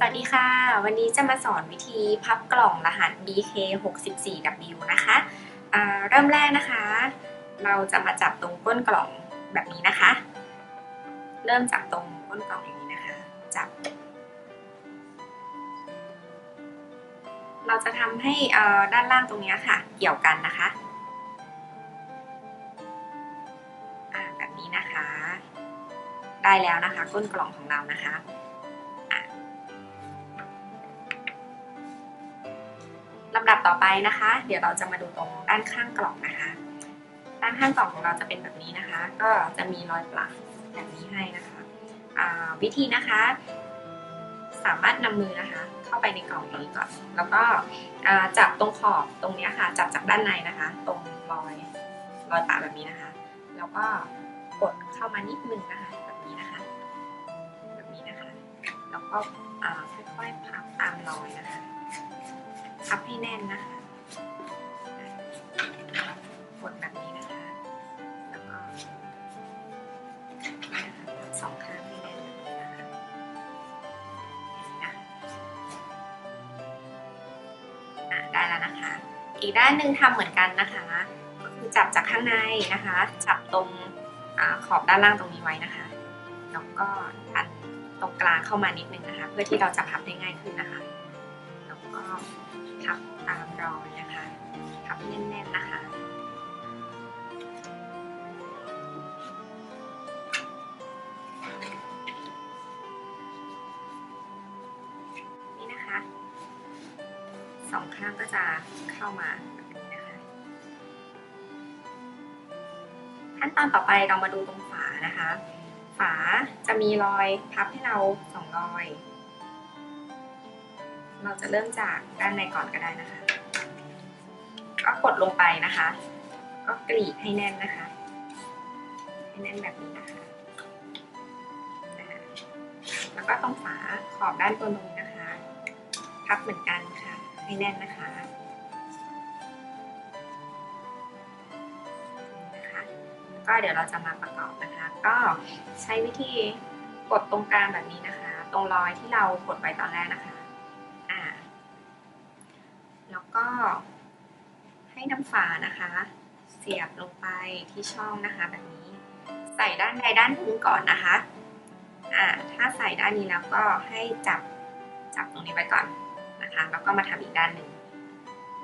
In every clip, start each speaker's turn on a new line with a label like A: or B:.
A: สวัสดีค่ะ วันนี้จะมาสอนวิธีพับกล่องรหัส BK64W นะคะเริ่มแรกนะคะ เราจะมาจับตรงก้นกล่องแบบนี้นะคะ เริ่มจากตรงก้นกล่องอย่างนี้นะคะ จับ เราจะทำให้ด้านล่างตรงนี้ค่ะ เกี่ยวกันนะคะแบบนี้นะคะ ได้แล้วนะคะ ก้นกล่องของเรานะคะ ลำดับต่อไปนะคะ เดี๋ยวเราจะมาดูตรงด้านข้างกล่องนะคะ ด้านข้างกล่องของเราจะเป็นแบบนี้นะคะ ก็จะมีรอยปลักแบบนี้ให้นะคะวิธีนะคะ สามารถนำมือนะคะ เข้าไปในกล่องนี้ก่อน แล้วก็จับตรงขอบตรงนี้ค่ะ จับจากด้านในนะคะ ตรงรอยรอยปะแบบนี้นะคะ แล้วก็กดเข้ามานิดนึงนะคะแบบนี้นะคะ แบบนี้นะคะ แล้วก็ค่อยๆพับตามรอยนะคะ พับให้แน่นนะคะกดแบบนี้นะคะ แล้วก็สองข้างให้แน่นนะคะได้แล้วนะคะ อีกด้านหนึ่งทำเหมือนกันนะคะ ก็คือจับจากข้างในนะคะ จับตรงอขอบด้านล่างตรงนี้ไว้นะคะ แล้วก็ดันตรงกลางเข้ามานิดนึงนะคะ เพื่อที่เราจะพับได้ง่ายขึ้นนะคะ แล้วก็ พับตามรอยนะคะพับแน่นๆนะคะ นี่นะคะสองข้างก็จะเข้ามาแบบนี้นะคะ ขั้นตอนต่อไปเรามาดูตรงฝานะคะ ฝาจะมีรอยพับให้เราสองรอย เราจะเริ่มจากด้านในก่อนก็ได้นะคะ ก็กดลงไปนะคะ ก็กรีดให้แน่นนะคะ ให้แน่นแบบนี้นะคะ แล้วก็ตรงฝาขอบด้านบนตรงนี้นะคะ พับเหมือนกันค่ะ ให้แน่นนะคะนะคะก็เดี๋ยวเราจะมาประกอบนะคะ ก็ใช้วิธีกดตรงกลางแบบนี้นะคะ ตรงรอยที่เรากดไว้ตอนแรกนะคะ ก็ให้น้ำฝานะคะ เสียบลงไปที่ช่องนะคะแบบนี้ ใส่ด้านใดด้านหนึ่งก่อนนะคะอ่าถ้าใส่ด้านนี้แล้วก็ให้จับจับตรงนี้ไว้ก่อนนะคะแล้วก็มาทำอีกด้านหนึ่ง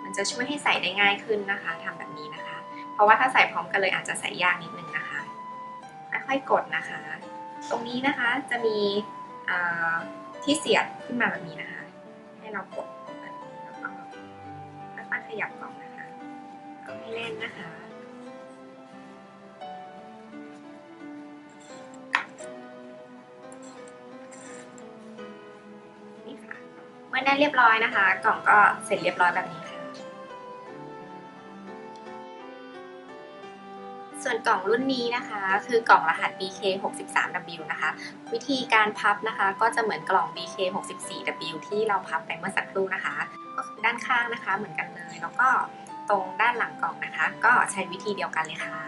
A: มันจะช่วยให้ใส่ได้ง่ายขึ้นนะคะทำแบบนี้นะคะ เพราะว่าถ้าใส่พร้อมกันเลยอาจจะใส่ยากนิดนึงนะคะค่อยๆกดนะคะ ตรงนี้นะคะจะมีที่เสียบขึ้นมาแบบนี้นะคะ ให้เรากด ขยับกล่องนะคะเอาให้แน่นนะคะ นี่ค่ะ เมื่อแน่นเรียบร้อยนะคะ กล่องก็เสร็จเรียบร้อยแบบนี้ ส่วนกล่องรุ่นนี้นะคะ คือกล่องรหัส BK63W นะคะ วิธีการพับนะคะ ก็จะเหมือนกล่อง BK64W ที่เราพับไปเมื่อสักครู่นะคะ ก็คือด้านข้างนะคะเหมือนกันเลย แล้วก็ตรงด้านหลังกล่องนะคะ ก็ใช้วิธีเดียวกันเลยค่ะ